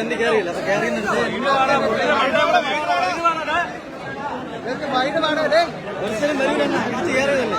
എന്ത് കയറിയില്ല കയറി നിർത്തി വൈകിട്ട് പാടേ ഒരു സ്ഥലം വരൂലെന്നാ കയറിയതല്ലേ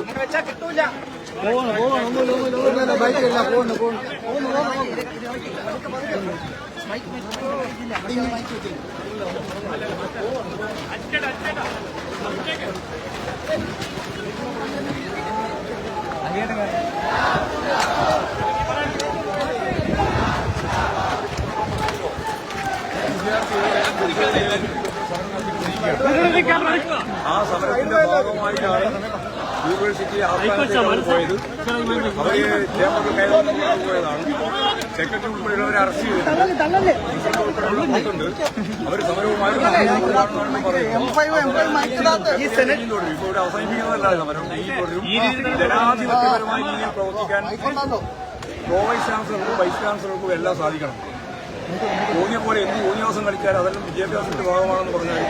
അങ്ങനെ വെച്ചാ കിട്ടൂല പോകണം മൈക്ക് മൈക്ക് ഒന്നുമില്ല ബൈക്കില്ല പോകണം പോകണം ആ സമരത്തിന്റെ ഭാഗമായിട്ടാണ് യൂണിവേഴ്സിറ്റി ആസ്ഥാനത്തേക്ക് പോയത്. അവർ ചേമ്പറിൽ കയറുന്ന പോയതാണ് സെക്രട്ടറി ഉൾപ്പെടെയുള്ളവരെ അറസ്റ്റ് ചെയ്തിട്ടുണ്ട് അവർ സമരവുമായി ഇപ്പോൾ ഇവിടെ അവസാനിപ്പിക്കുന്നതല്ല സമരം ഈ തുടരും ജനാധിപത്യപരമായ രീതിയിൽ പ്രവർത്തിക്കാൻ പ്രോ വൈസ് ചാൻസലർക്കും വൈസ് ചാൻസലർക്കും എല്ലാം സാധിക്കണം. ഊന്നിയ പോലെ എന്ത് ഊന്യാസം കളിച്ചാൽ അതെല്ലാം വിദ്യാഭ്യാസത്തിന്റെ ഭാഗമാണെന്ന് പറഞ്ഞാൽ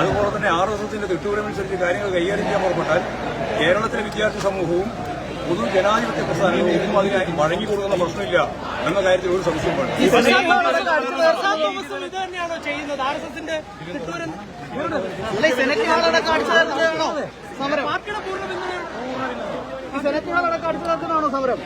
അതുപോലെ തന്നെ ആർ എസ് എസിന്റെ തിട്ടൂരമനുസരിച്ച് കാര്യങ്ങൾ കൈകാര്യം ചെയ്യാൻ പുറപ്പെട്ടാൽ കേരളത്തിലെ വിദ്യാർത്ഥി സമൂഹവും പൊതു ജനാധിപത്യ പ്രസ്ഥാനങ്ങൾ ഒന്നും അതിനായി വഴങ്ങി കൊടുക്കുന്ന പ്രശ്നമില്ല എന്ന കാര്യത്തിൽ ഒരു സംശയം സമരം? പാർട്ടിയുടെ പൂർണ പിന്തുണ സമരം?